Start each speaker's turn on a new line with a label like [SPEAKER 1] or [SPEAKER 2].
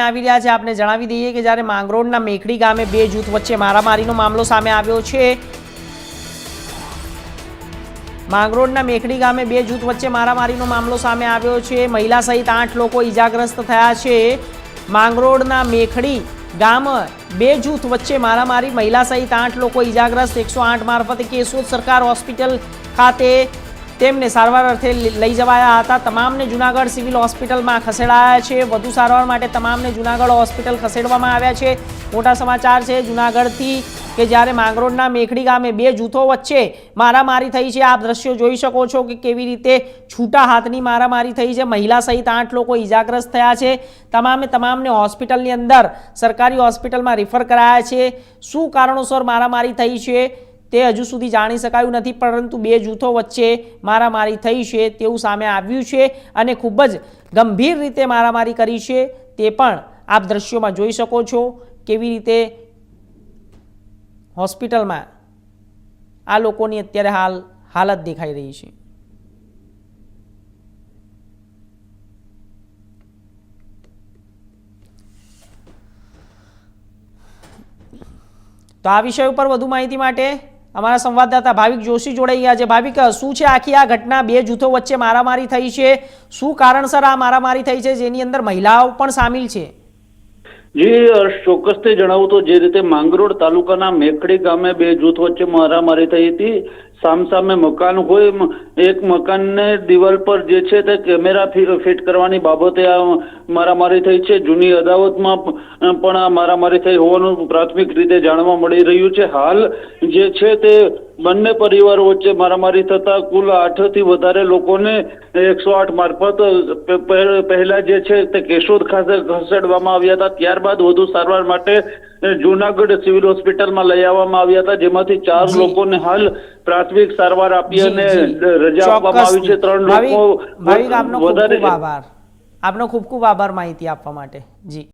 [SPEAKER 1] આવી રહ્યા છે. આપને જણાવી દઈએ કે જ્યારે માંગરોળના મેખડી ગામે બે જૂથ વચ્ચે મારામારીનો મામલો સામે આવ્યો છે. માંગરોળના મેખડી ગામે બે જૂથ વચ્ચે મારામારીનો મામલો સામે આવ્યો છે. મહિલા સહિત આઠ લોકો ઈજાગ્રસ્ત થયા છે. માંગરોળના મેખડી ગામ બે જૂથ વચ્ચે મારામારી, મહિલા સહિત આઠ લોકો ઈજાગ્રસ્ત. એકસો આઠ મારફતે કેશોદ સરકાર હોસ્પિટલ ખાતે તેમને સારવાર અર્થે લઈ જવાયા હતા. તમામને જુનાગઢ સિવિલ હોસ્પિટલમાં ખસેડાયા છે. વધુ સારવાર માટે તમામને જુનાગઢ હોસ્પિટલ ખસેડવામાં આવ્યા છે. મોટા સમાચાર છે જુનાગઢથી કે જ્યારે માંગરોળના મેખડી ગામે બે જૂથો વચ્ચે મારામારી થઈ છે. આપ દ્રશ્યો જોઈ શકો છો કે કેવી રીતે છૂટા હાથની મારામારી થઈ છે. મહિલા સહિત આઠ લોકો ઈજાગ્રસ્ત થયા છે. તમામે તમામને હોસ્પિટલની અંદર સરકારી હોસ્પિટલમાં રિફર કરાયા છે. શું કારણોસર મારામારી થઈ છે? તે હજુ સુધી જાણી શકાયું નથી, પરંતુ બે જૂથો વચ્ચે મારામારી થઈ છે તેવું સામે આવ્યું છે અને ખૂબ જ ગંભીર રીતે મારામારી કરી છે તે પણ આપ દ્રશ્યોમાં જોઈ શકો છો કેવી રીતે હોસ્પિટલમાં આ લોકોની અત્યારે હાલ હાલત દેખાઈ રહી છે. તો આ વિષય ઉપર વધુ માહિતી માટે અમારા સંવાદદાતા ભાવિક જોશી જોડાઈ ગયા છે. ભાવિક, શું છે આખી આ ઘટના? બે જૂથો વચ્ચે મારામારી થઈ છે. શું કારણસર આ મારામારી થઈ છે? જેની અંદર મહિલાઓ પણ સામેલ છે.
[SPEAKER 2] જી ચોક્કસથી જણાવું તો જે રીતે માંગરોળ તાલુકાના મેખડી ગામે બે જૂથ વચ્ચે મારામારી થઈ હતી. સામસામે મકાન હોય એક મકાનને દિવાલ પર જે છે તે કેમેરા ફિટ કરવાની બાબતે આ મારામારી થઈ છે. જૂની અદાવતમાં પણ આ મારામારી થઈ હોવાનું પ્રાથમિક રીતે જાણવા મળી રહ્યું છે. હાલ જે છે તે બંને પરિવારો વચ્ચે મારામારી થતા કુલ આઠથી વધારે લોકોને એકસો આઠ મારફત પહેલા જે છે તે કેશોદ ખાતે ખસેડવામાં આવ્યા હતા. ત્યારબાદ વધુ સારવાર માટે જુનાગઢ સિવિલ હોસ્પિટલમાં લઈ આવવામાં આવ્યા હતા જેમાંથી ચાર લોકોને હાલ પ્રાથમિક સારવાર આપી અને રજા આપવામાં આવી છે. ત્રણ લોકો વધારે
[SPEAKER 1] આભાર. આપનો ખૂબ ખૂબ આભાર માહિતી આપવા માટે. જી.